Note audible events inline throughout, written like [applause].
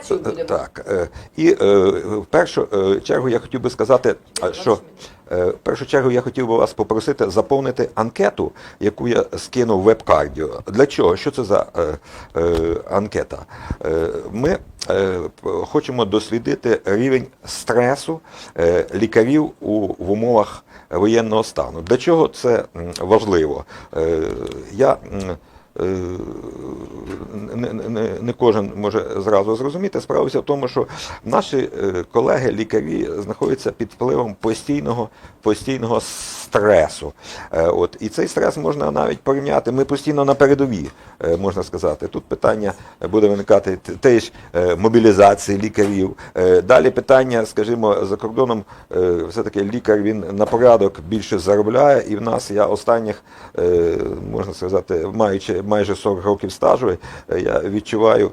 рекомендацію будемо. Так. е, І е, в першу е, чергу я хотів би сказати, е, що е, в першу чергу я хотів би вас попросити заповнити анкету, яку я скинув в веб-кардіо. Для чого? Що це за е, е, анкета? Е, Ми е, хочемо дослідити рівень стресу е, лікарів в умовах воєнного стану. Для чого це важливо? Е, Я е, не, не, не кожен може зразу зрозуміти. Справа в тому, що наші е, колеги, лікарі, знаходяться під впливом постійного, постійного стресу. Е, От, і цей стрес можна навіть порівняти. Ми постійно на передовій, е, можна сказати. Тут питання буде виникати теж е, мобілізації лікарів. Е, Далі питання, скажімо, за кордоном е, все-таки лікар він на порядок більше заробляє, і в нас я останніх, е, можна сказати, маючи майже 40 років стажу, е, я відчуваю.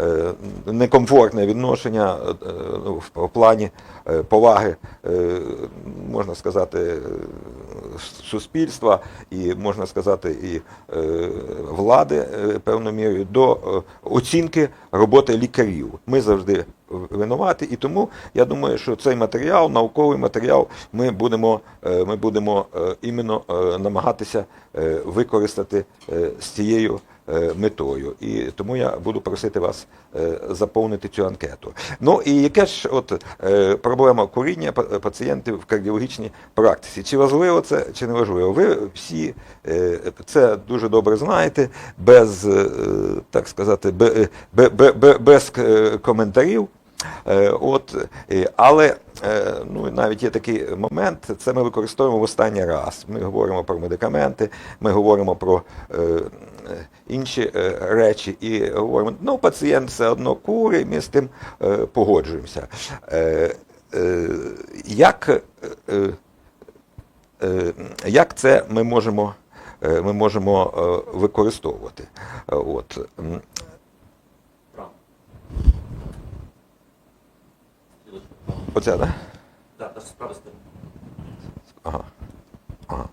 Е, Некомфортне відношення е, ну, в плані е, поваги, можна сказати, суспільства і можна сказати, і влади певною мірою до оцінки роботи лікарів. Ми завжди винуваті, і тому я думаю, що цей матеріал, науковий матеріал, ми будемо, ми будемо іменно намагатися використати з цією метою. І тому я буду просити вас е, заповнити цю анкету. Ну і яка ж от е, проблема куріння пацієнтів в кардіологічній практиці? Чи важливо це, чи не важливо? Ви всі е, це дуже добре знаєте, без, е, так сказати, бе- бе- бе- бе- без е, коментарів. Е, От, е, але е, ну, навіть є такий момент, це ми використовуємо в останній раз. Ми говоримо про медикаменти, ми говоримо про інші речі і говоримо, ну, пацієнт все одно курить, ми з тим погоджуємося. Як, як це ми можемо, ми можемо використовувати? От. М, Оце, так? Да? Так, та справа. Ага. Ага.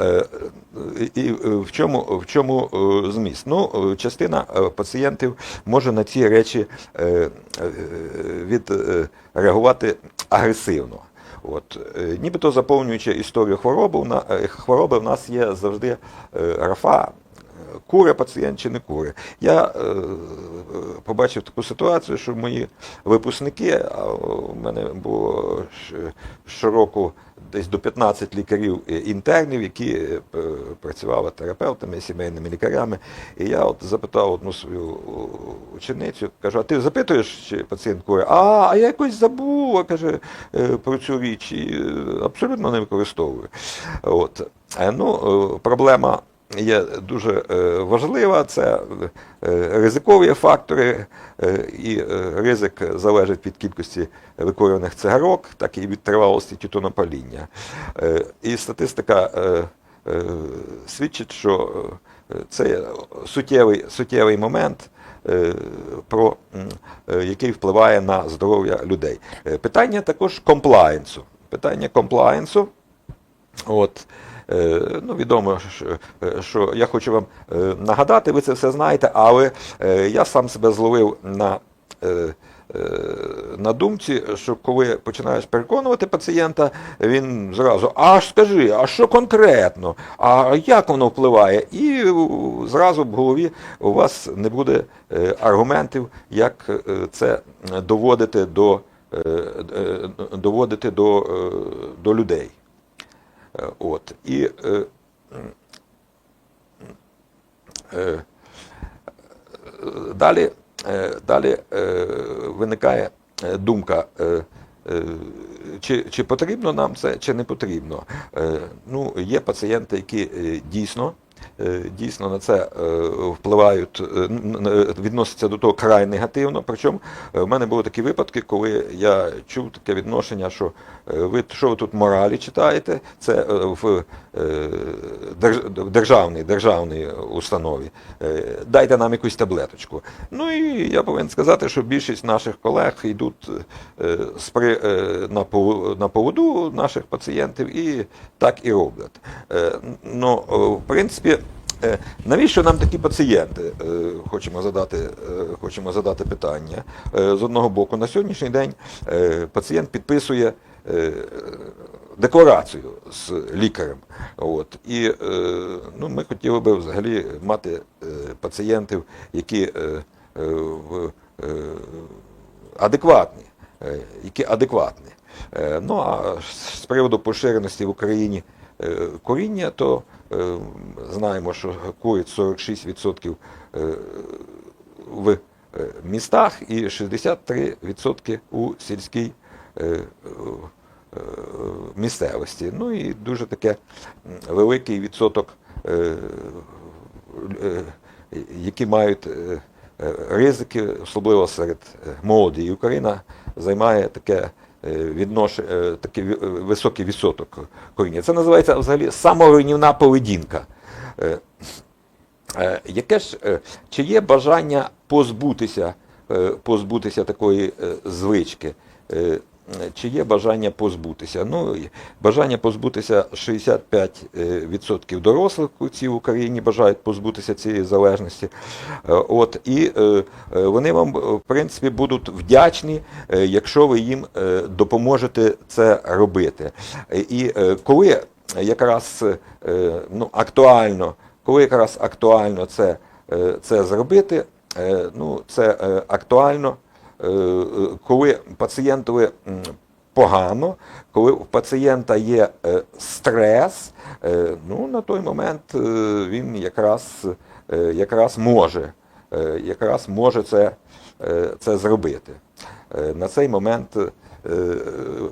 Е, і е, в чому, в чому е, зміст? Ну, частина пацієнтів може на ці речі відреагувати агресивно. От, нібито заповнюючи історію хвороби, хвороби, в нас є завжди графа куре пацієнт чи не куре. Я е, е, побачив таку ситуацію, що мої випускники, а у мене було щороку десь до 15 лікарів е, які е, працювали терапевтами, сімейними лікарями. І я от запитав одну свою ученицю, кажу, а ти запитуєш, чи пацієнт куре? А, а я якось забула, каже, е, про цю річ і е, абсолютно не використовую. От. Е, Ну, е, проблема є дуже е, важлива. Це е, ризикові фактори, е, і ризик залежить від кількості викорюваних цигарок, так і від тривалості тютюнопаління. І статистика свідчить, що це суттєвий, суттєвий момент. Про який впливає на здоров'я людей. Питання також комплаєнсу. Питання комплаєнсу. От, ну, відомо, що, е, я хочу вам е, нагадати, ви це все знаєте, але е, я сам себе зловив на, е, е, на думці, що коли починаєш переконувати пацієнта, він зразу, а скажи, а що конкретно, а як воно впливає? І е, зразу в голові у вас не буде е, аргументів, як е, це доводити до, е, е, доводити до, е, до людей. Е, От. І е, е, далі, е, далі е, виникає е, думка, е, е, чи, чи потрібно нам це, чи не потрібно. Е, Ну, є пацієнти, які е, дійсно. Е, Дійсно на це е, впливають, е, відносяться до того край негативно. Причому в мене були такі випадки, коли я чув таке відношення, що ви що ви тут моралі читаєте, це в держ- в державній, державній установі. Дайте нам якусь таблеточку. Ну і я повинен сказати, що більшість наших колег йдуть на, поводу наших пацієнтів і так і роблять. Ну, в принципі, Навіщо нам такі пацієнти? Е, Хочемо задати, е, хочемо задати питання. Е, З одного боку, на сьогоднішній день е, пацієнт підписує е, декларацію з лікарем. От. І е, ну, ми хотіли би взагалі мати е, пацієнтів, які е, е, е, адекватні, е, які адекватні. Е, Ну а з приводу поширеності в Україні е, коріння, то е, знаємо, що курить 46% е, в е, містах і 63% у сільській е, е, місцевості. Ну і дуже таке великий відсоток, е, е, які мають е, е, ризики, особливо серед е, молоді. І Україна займає таке е, віднош... е, такий е, високий відсоток коріння. Це називається взагалі саморуйнівна поведінка. Е, Яке ж чи є бажання позбутися, позбутися такої звички? Е, Чи є бажання позбутися? Ну, бажання позбутися 65% дорослих курців в Україні бажають позбутися цієї залежності. Е, От, і е, е, вони вам, е, в принципі, будуть вдячні, е, якщо ви їм е, допоможете це робити. Е, І е, коли якраз е, ну, актуально коли якраз актуально це, е, це зробити, е, ну, це е, актуально, е, е, коли пацієнтові погано, коли у пацієнта є е, стрес, е, ну, на той момент е, він якраз, е, якраз може, е, якраз може це, е, це зробити. Е, На цей момент е,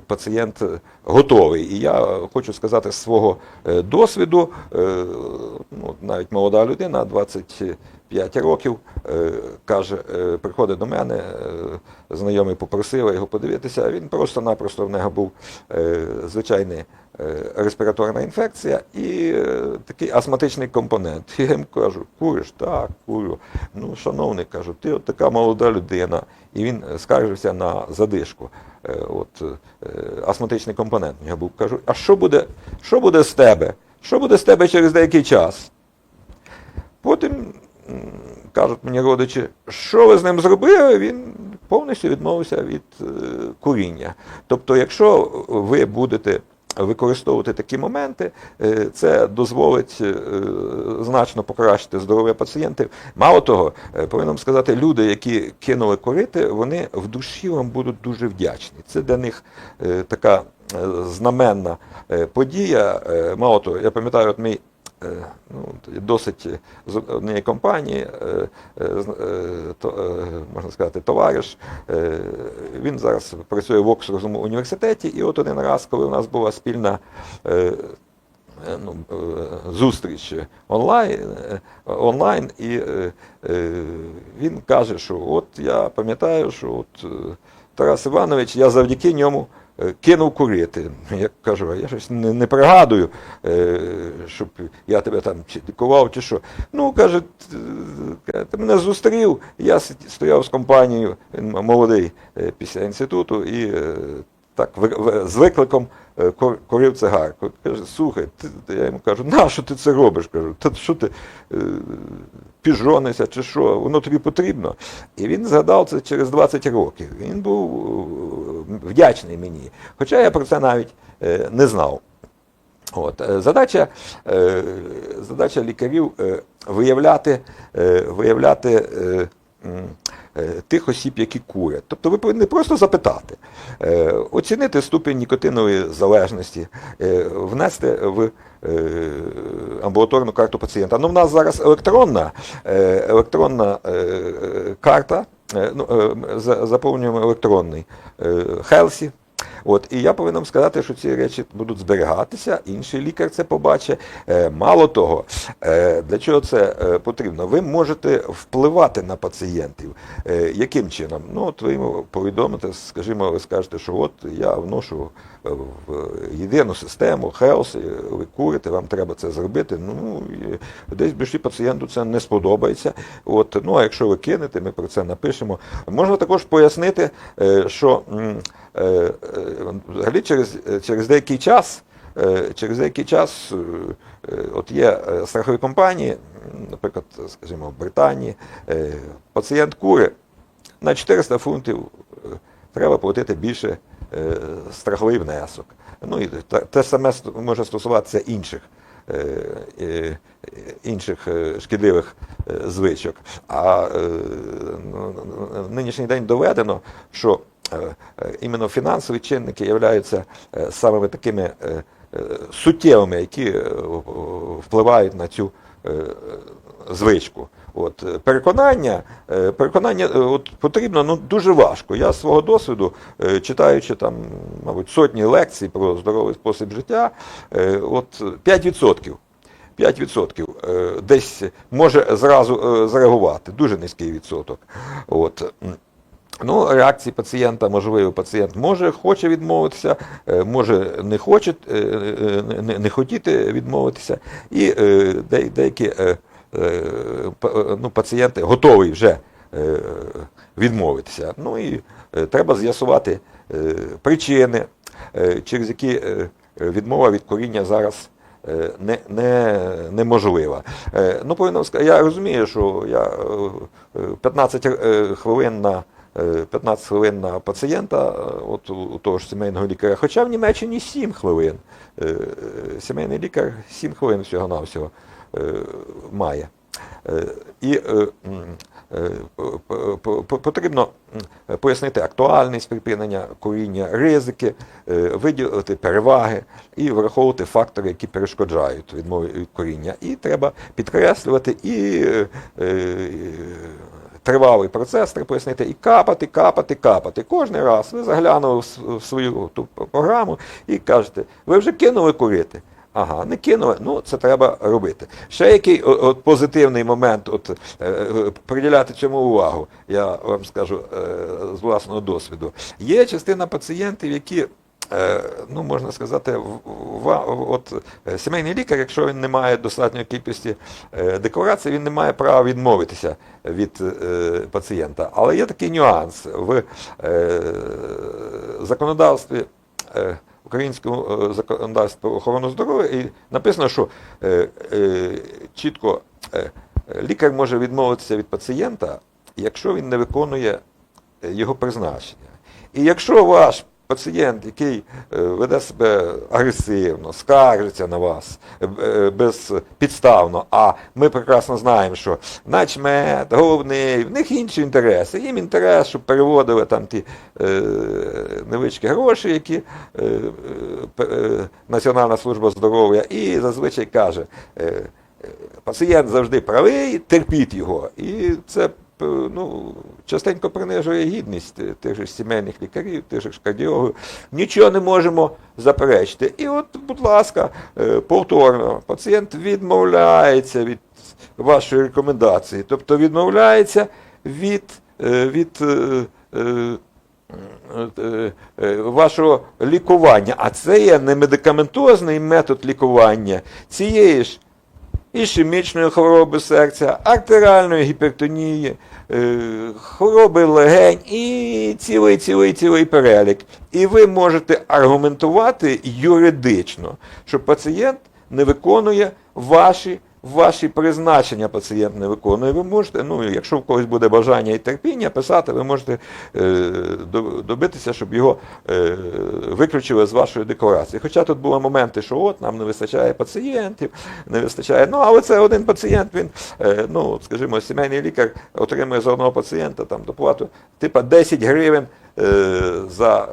пацієнт готовий. І я хочу сказати з свого е, досвіду, е, ну, навіть молода людина, 25 років, е, каже, е, приходить до мене, е, знайомий попросив його подивитися, а він просто-напросто в нього був е, звичайний е, респіраторна інфекція і е, такий астматичний компонент. [laughs] Я йому кажу, куриш? Так, курю. Ну, шановний, кажу, ти от така молода людина. І він е, скаржився на задишку. Е, От, е, астматичний компонент Я був. Кажу, а що буде, що буде з тебе? Що буде з тебе через деякий час? Потім кажуть мені родичі, що ви з ним зробили, він повністю відмовився від е, куріння. Тобто, якщо ви будете використовувати такі моменти, е, це дозволить е, значно покращити здоров'я пацієнтів. Мало того, е, повинен сказати, люди, які кинули курити, вони в душі вам будуть дуже вдячні. Це для них така знаменна подія. Мало того, я пам'ятаю, от мій ну, досить з однієї компанії, е, е, е, то, е, можна сказати, товариш. е, Він зараз працює в Оксфордському університеті, і от один раз, коли у нас була спільна е, е, ну, е, зустріч онлайн, е, онлайн і е, е, він каже, що от я пам'ятаю, що от е, Тарас Іванович, я завдяки ньому е, кинув курити. Я кажу, а я щось не, не пригадую, е, щоб я тебе там чи лікував, чи що. Ну, каже, е, ти мене зустрів, я стояв з компанією, молодий е, після інституту, і е, так з викликом е, курив цигарку. Каже, слухай, ти, я йому кажу, на що ти це робиш? Кажу, та що ти е, піжонишся чи що, воно тобі потрібно. І він згадав це через 20 років. Він був е, вдячний мені. Хоча я про це навіть е, не знав. От, е, задача, е, задача лікарів виявляти, виявляти тих осіб, які курять. Тобто ви повинні просто запитати, оцінити ступінь нікотинової залежності, внести в амбулаторну карту пацієнта. Ну, в нас зараз електронна, електронна карта, ну, е, за- заповнюємо електронний е, Хелсі. От, і я повинен сказати, що ці речі будуть зберігатися, інший лікар це побачить. Е, Мало того, е, для чого це е, потрібно? Ви можете впливати на пацієнтів. Яким чином? Ну, от ви йому повідомите, скажімо, ви скажете, що от я вношу в єдину систему, е, ви курите, вам треба це зробити. Ну, десь в пацієнту це не сподобається. От, ну, а якщо ви кинете, ми про це напишемо. Можна також пояснити, що взагалі через, через деякий час, е, через деякий час е, е, от є е, страхові компанії, наприклад, скажімо, в Британії, е, пацієнт кури на 400 фунтів е, треба платити більше е, страховий внесок. Ну і те саме може стосуватися інших. е, е, інших е, шкідливих е, звичок. А е, ну, в нинішній день доведено, що е, е, іменно фінансові чинники являються е, самими такими е, е, суттєвими, які е, впливають на цю е, звичку. От, е, переконання, е, переконання е, от, потрібно ну, дуже важко. Я з свого досвіду, е, читаючи там, мабуть, сотні лекцій про здоровий спосіб життя, е, от 5%. 5% е, десь може зразу е, зреагувати, дуже низький відсоток. От. Ну, реакції пацієнта, можливо, пацієнт може хоче відмовитися, е, може не хоче е, е, не, хотіти відмовитися. І деякі ну, пацієнти готові вже відмовитися. Ну і треба з'ясувати причини, через які відмова від коріння зараз не, не, неможлива. Ну, повинен я розумію, що я е, е, 15 е, хвилин на 15 хвилин на пацієнта, е, от у того ж сімейного лікаря, хоча в Німеччині 7 хвилин. Е, е, Сімейний лікар 7 хвилин всього-навсього має. І потрібно пояснити актуальність припинення куріння, ризики, виділити переваги і враховувати фактори, які перешкоджають відмові від куріння. І треба підкреслювати і тривалий процес, треба пояснити, і капати, капати, капати. Кожний раз ви заглянули в свою ту програму і кажете, ви вже кинули курити. Ага, не кинули, ну це треба робити. Ще який от, позитивний момент, от, е, е, приділяти цьому увагу, я вам скажу е, з власного досвіду. Є частина пацієнтів, які ну, можна сказати, от, е, сімейний лікар, якщо він не має достатньої кількості е, декларацій, він не має права відмовитися від е, пацієнта. Але є такий нюанс в е, законодавстві. е, Українському е, законодавстві про здоров'я і написано, що е, е, чітко е, е, лікар може відмовитися від пацієнта, якщо він не виконує е, його призначення. І якщо ваш пацієнт, який е, веде себе агресивно, скаржиться на вас е, е, безпідставно, а ми прекрасно знаємо, що начмет, головний, в них інші інтереси. Їм інтерес, щоб переводили там ті е, невеличкі гроші, які е, е, Національна служба здоров'я, і зазвичай каже, е, пацієнт завжди правий, терпіть його. І це ну, частенько принижує гідність е, тих же сімейних лікарів, тих же кардіологів. Нічого не можемо заперечити. І от, будь ласка, е, повторно, пацієнт відмовляється від вашої рекомендації, тобто відмовляється від, е, від е, е, е, е, вашого лікування. А це є не медикаментозний метод лікування цієї ж ішемічної хвороби серця, артеріальної гіпертонії, е, хвороби легень і цілий, цілий, цілий перелік. І ви можете аргументувати юридично, що пацієнт не виконує ваші. Ваші призначення пацієнт не виконує. Ви можете, ну, якщо в когось буде бажання і терпіння писати, ви можете е, добитися, щоб його е, виключили з вашої декларації. Хоча тут були моменти, що от нам не вистачає пацієнтів, не вистачає. Ну, але це один пацієнт, він, е, ну, скажімо, сімейний лікар отримує за одного пацієнта там доплату типа 10 гривень е, за.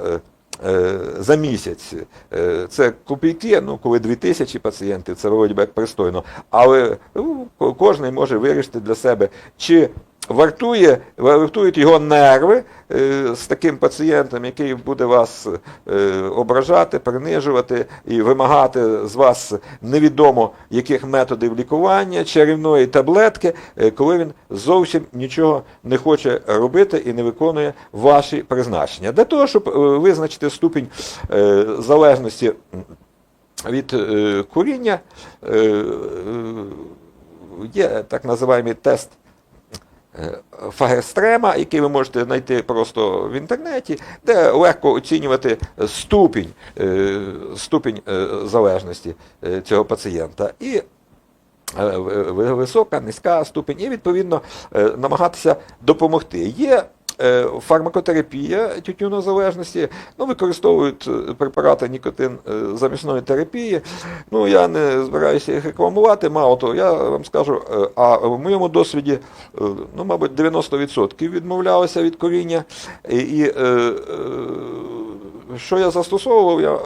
Е, За місяць. Е, Це копійки, ну коли 2000 пацієнтів, це вроді як пристойно. Але ну, ко- кожен може вирішити для себе, чи вартує, вартують його нерви е, з таким пацієнтом, який буде вас е, ображати, принижувати і вимагати з вас невідомо яких методів лікування, чарівної таблетки, е, коли він зовсім нічого не хоче робити і не виконує ваші призначення. Для того, щоб визначити ступінь залежності від куріння, є так називаємо тест Фагестрема, який ви можете знайти просто в інтернеті, де легко оцінювати ступінь, е, ступінь е, залежності е, цього пацієнта. І е, висока, низька ступінь, і відповідно е, намагатися допомогти. Є е, фармакотерапія тютюнозалежності, ну, використовують е, препарати нікотин е, замісної терапії. Ну, я не збираюся їх рекламувати, мало того, я вам скажу, е, а в моєму досвіді, е, ну, мабуть, 90% відмовлялися від коріння. І, і е, е, що я застосовував, я е,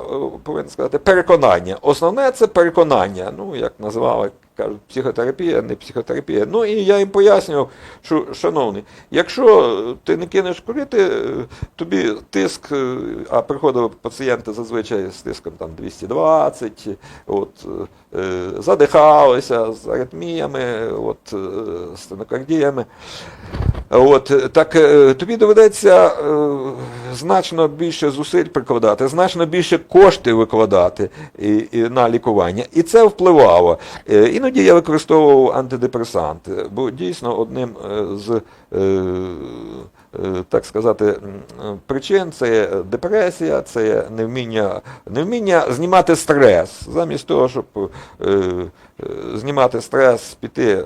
повинен сказати, переконання. Основне це переконання. Ну, як називали, кажуть, психотерапія, не психотерапія. Ну і я їм пояснював, що, шановний, якщо ти не кинеш курити, е, тобі тиск, е, а приходили пацієнти зазвичай з тиском там 220, от, е, задихалися з аритміями, от, е, стенокардіями. От, так е, тобі доведеться е, значно більше зусиль прикладати, значно більше коштів викладати на лікування. І це впливало. Е, Іноді я використовував антидепресанти, бо дійсно одним е, з, е, е, так сказати, причин це депресія, це невміння, невміння знімати стрес. Замість того, щоб е, е, знімати стрес, піти.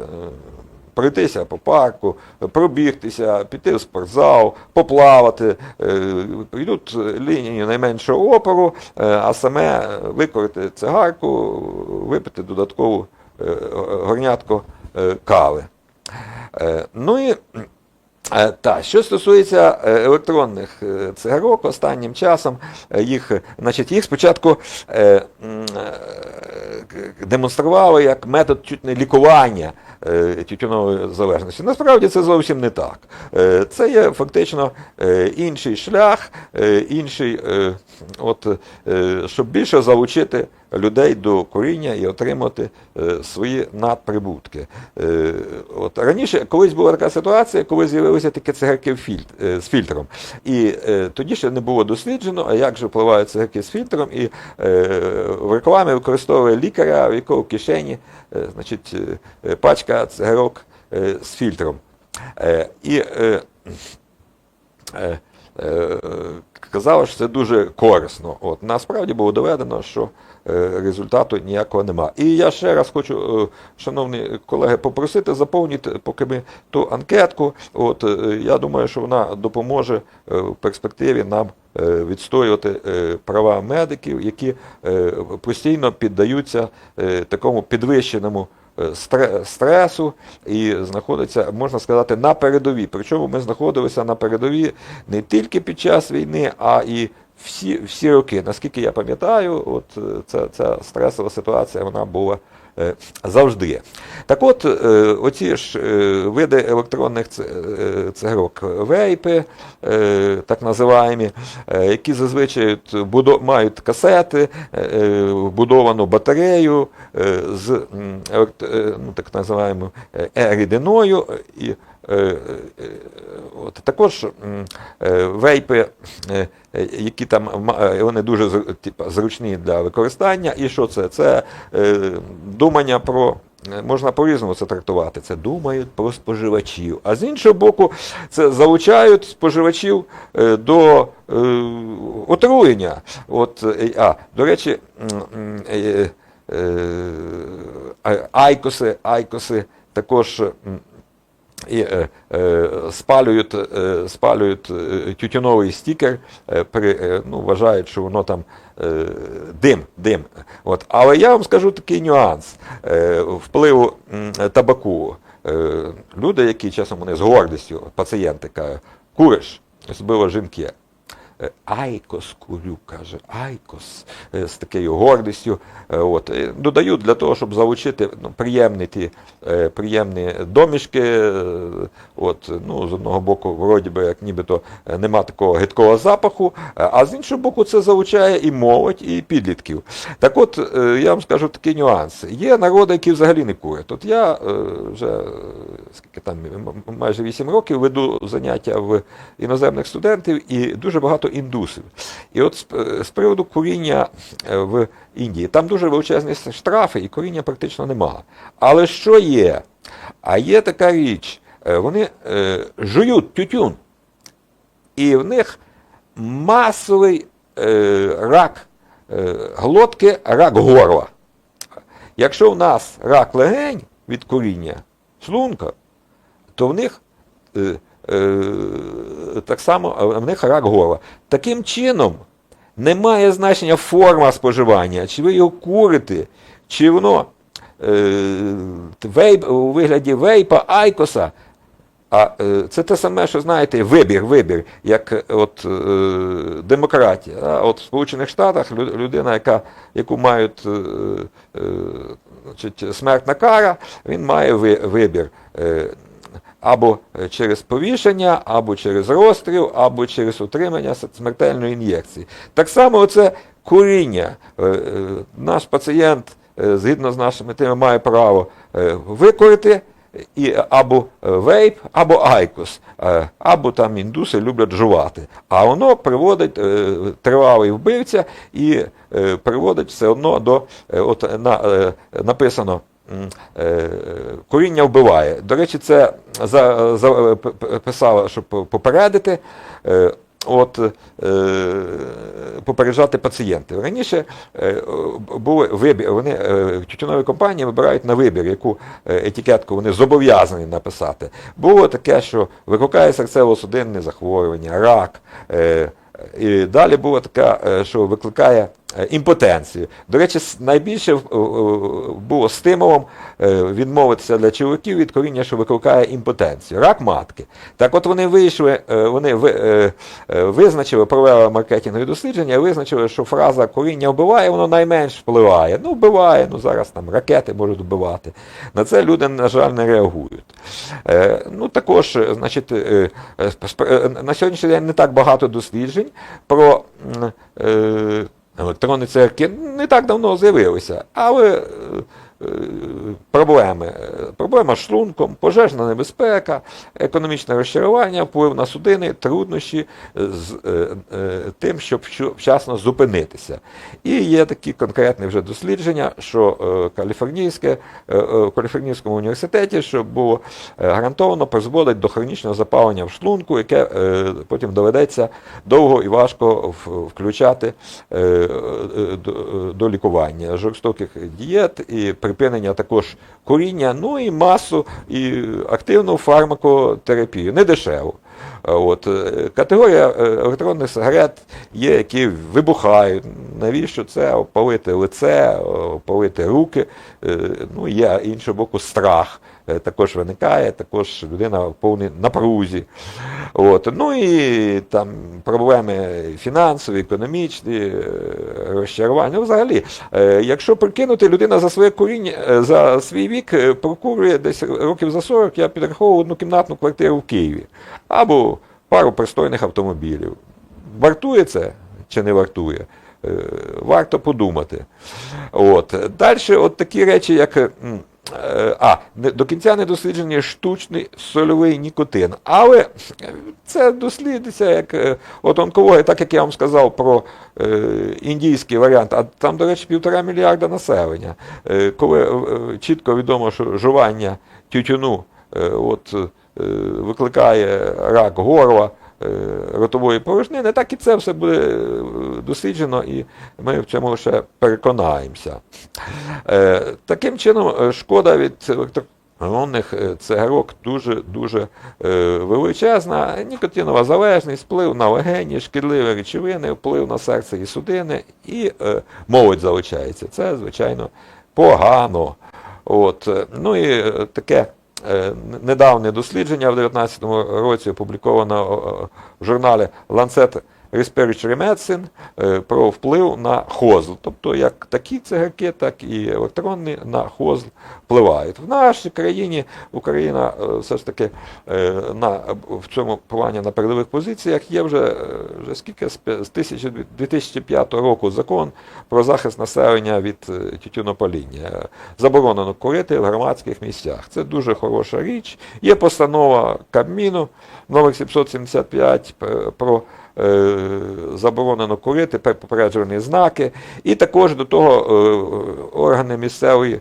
Пройтися по парку, пробігтися, піти в спортзал, поплавати, е, йдуть лінії найменшого опору, е, а саме викорити цигарку, випити додаткову е, горнятку кави. Ну і Так, що стосується електронних цигарок, останнім часом їх, значить, їх спочатку демонстрували як метод чуть не лікування е, тютюнової залежності. Насправді це зовсім не так. Е, Це є фактично е, інший шлях, інший, от, щоб більше залучити людей до коріння і отримати е, свої надприбутки. Е, От раніше колись була така ситуація, коли з'явилися такі цигарки е, з фільтром. І тоді ще не було досліджено, а як же впливають цигарки з фільтром, і в рекламі використовує лікаря, в якого в кишені значить, пачка цигарок з фільтром. І е, казали, що це дуже корисно. От, насправді було доведено, що е, результату ніякого нема. І я ще раз хочу, е, шановні колеги, попросити заповнити поки ми ту анкетку. От, я думаю, що вона допоможе в перспективі нам відстоювати права медиків, які постійно піддаються такому підвищеному стресу і знаходиться, можна сказати, на передовій. Причому ми знаходилися на передовій не тільки під час війни, а і всі, всі роки. Наскільки я пам'ятаю, от е, ця, ця стресова ситуація вона була е, завжди. Так от, е, оці ж е, види електронних цигарок, вейпи, так називаємо, які зазвичай мають касети, вбудовану батарею з так називаємо е-рідиною. І, е, е, От, також е, вейпи, е, е, які там е, вони дуже типа, зручні для використання. І що це? Це е, думання про. е, Можна по-різному це трактувати. Це думають про споживачів. А з іншого боку, це залучають споживачів е, до е, отруєння. От, е, а, до речі, е, е, айкоси, айкоси також. І е, е, спалюють, е, спалюють е, тютюновий стікер, е, при, е, ну, вважають, що воно там е, дим, дим. От. Але я вам скажу такий нюанс е, впливу м, табаку. Е, люди, які часом вони з гордістю, пацієнти кажуть, куриш, особливо жінки. Е, Айкос курю, каже, Айкос е, з такою гордістю. Е, От, додаю для того, щоб залучити ну, приємні ті приємні домішки. От, ну, з одного боку, вроді би, як нібито нема такого гидкого запаху, а з іншого боку, це залучає і молодь, і підлітків. Так от, я вам скажу такий нюанс. Є народи, які взагалі не курять. От я вже скільки там, майже 8 років веду заняття в іноземних студентів і дуже багато індусів. І от з, е, приводу куріння е, в Індії, там дуже величезні штрафи, і куріння практично нема. Але що є? А є така річ, е, вони жують тютюн, і в них масовий рак глотки, рак горла. якщо в нас рак легень від куріння шлунка, то в них так само в них рак горла. Таким чином, немає значення форма споживання, чи ви його курите, чи воно е, вейп, у вигляді вейпа, айкоса. А е, це те саме, що знаєте, вибір, вибір, як е, от е, демократія. От в Сполучених Штатах людина, яка, яку мають е, е, значить, смертна кара, він має ви- вибір. Е, або через повішення, або через розстріл, або через отримання с- смертельної ін'єкції. Так само оце куріння. Е, е, Наш пацієнт, е, згідно з нашими тими, має право е, викурити і або е, вейп, або айкос, е, або там індуси люблять жувати. А воно приводить е, тривалий вбивця і е, приводить все одно до е, от на, е, написано. М, е, Коріння вбиває. До речі, це за, за, е, писала, щоб попередити. е, От е, попереджати пацієнтів. Раніше е, були вибір, вони е, тютюнові компанії вибирають на вибір, яку е, етикетку вони зобов'язані написати. Було таке, що викликає серцево-судинне захворювання, рак. Е, і далі було таке, е, що викликає е, імпотенцію. До речі, найбільше е, е, було стимулом е, відмовитися для чоловіків від коріння, що викликає імпотенцію. Рак матки. Так от вони вийшли, е, вони ви- е, е, визначили, провели маркетингові дослідження, визначили, що фраза коріння вбиває, воно найменш впливає. Ну, вбиває, ну зараз там ракети можуть вбивати. На це люди, на жаль, не реагують. Е, Ну, також, е, значить, е, е, е, на сьогоднішній день не так багато досліджень про м, е, електронні цигарки не так давно з'явилися, але е, проблеми. Е, Проблема з шлунком, пожежна небезпека, економічне розчарування, вплив на судини, труднощі з е, е, тим, щоб вчасно зупинитися. І є такі конкретні вже дослідження, що е, каліфорнійське, е, е, в Каліфорнійському університеті, що було е, гарантовано призводить до хронічного запалення в шлунку, яке е, потім доведеться довго і важко включати е, е, до лікування жорстоких дієт і припинення також куріння, ну і масу і активну фармакотерапію, не дешеву. А От, е, категорія е, електронних сигарет є, які вибухають. Навіщо це? Опалити лице, опалити руки. Е, Ну, є іншого боку страх. е, Також виникає, також людина в повній напрузі. От. Ну і там проблеми фінансові, економічні, е, розчарування. Ну, взагалі, е, якщо прикинути, людина за своє коріння, е, за свій вік е, прокурює десь років за 40, я підраховував однокімнатну квартиру в Києві. Або пару пристойних автомобілів. Вартує це чи не вартує? Е, Варто подумати. От. Далі от такі речі, як. е, А, до кінця не досліджений штучний сольовий нікотин. Але це дослідиться як е, от онкологія, так як я вам сказав про індійський варіант, а там, до речі, півтора мільярда населення. Коли чітко відомо, що жування тютюну от, викликає рак горла, е, ротової порожнини, так і це все буде е, досліджено, і ми в цьому лише переконаємося. Е, Таким чином, е, шкода від електронних е, цигарок дуже-дуже е, величезна. Нікотинова залежність, вплив на легені, шкідливі речовини, вплив на серце і судини, і е, молодь залишається. Це, звичайно, погано. От. е, Ну і е, таке е, недавнє дослідження в 2019 році опубліковано в журналі Lancet Medicine е, про вплив на хозл. Тобто як такі цигарки, так і електронні на хозл впливають. В нашій країні Україна е, все ж таки е, на, в цьому плані на передових позиціях є вже, е, вже скільки з п'я- з 1000 2005 року закон про захист населення від тютюнопаління. Заборонено курити в громадських місцях. Це дуже хороша річ. Є постанова Кабміну номер 775 п- про заборонено курити, пе- попереджувальні знаки. І також до того е, органи місцевої е, е, е,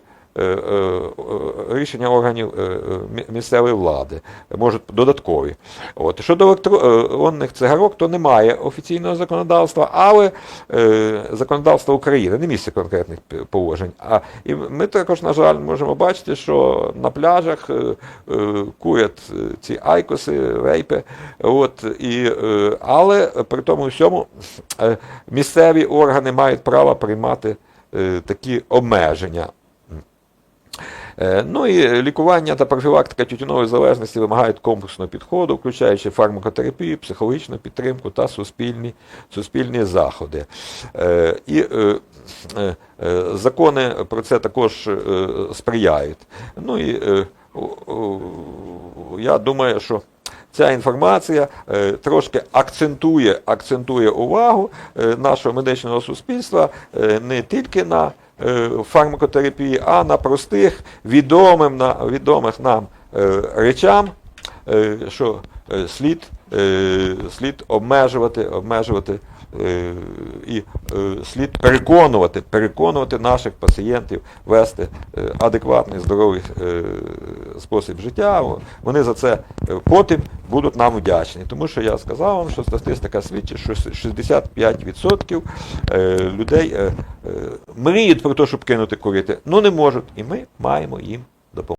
рішення органів е, е, мі- місцевої влади, можуть додаткові. От. Щодо електронних цигарок, то немає офіційного законодавства, але е, законодавство України не містить конкретних положень. А і ми також, на жаль, можемо бачити, що на пляжах е, е, курять е, ці айкоси, вейпи. От, і, е, але при тому всьому е, місцеві органи мають право приймати е, такі обмеження. Е, Ну і лікування та профілактика тютюнової залежності вимагають комплексного підходу, включаючи фармакотерапію, психологічну підтримку та суспільні, суспільні заходи. Е, І е, закони про це також сприяють. Ну і я думаю, що Ця інформація трошки акцентує, акцентує увагу нашого медичного суспільства не тільки на фармакотерапії, а на простих, відомим, на, відомих нам е, речам, е, що е, слід, е, слід обмежувати, обмежувати е, і е, слід переконувати, переконувати наших пацієнтів вести е, адекватний здоровий е, спосіб життя. Вони за це е, потім будуть нам вдячні. Тому що я сказав вам, що статистика свідчить, що 65% е, людей е, е, мріють про те, щоб кинути курити, ну не можуть. І ми маємо їм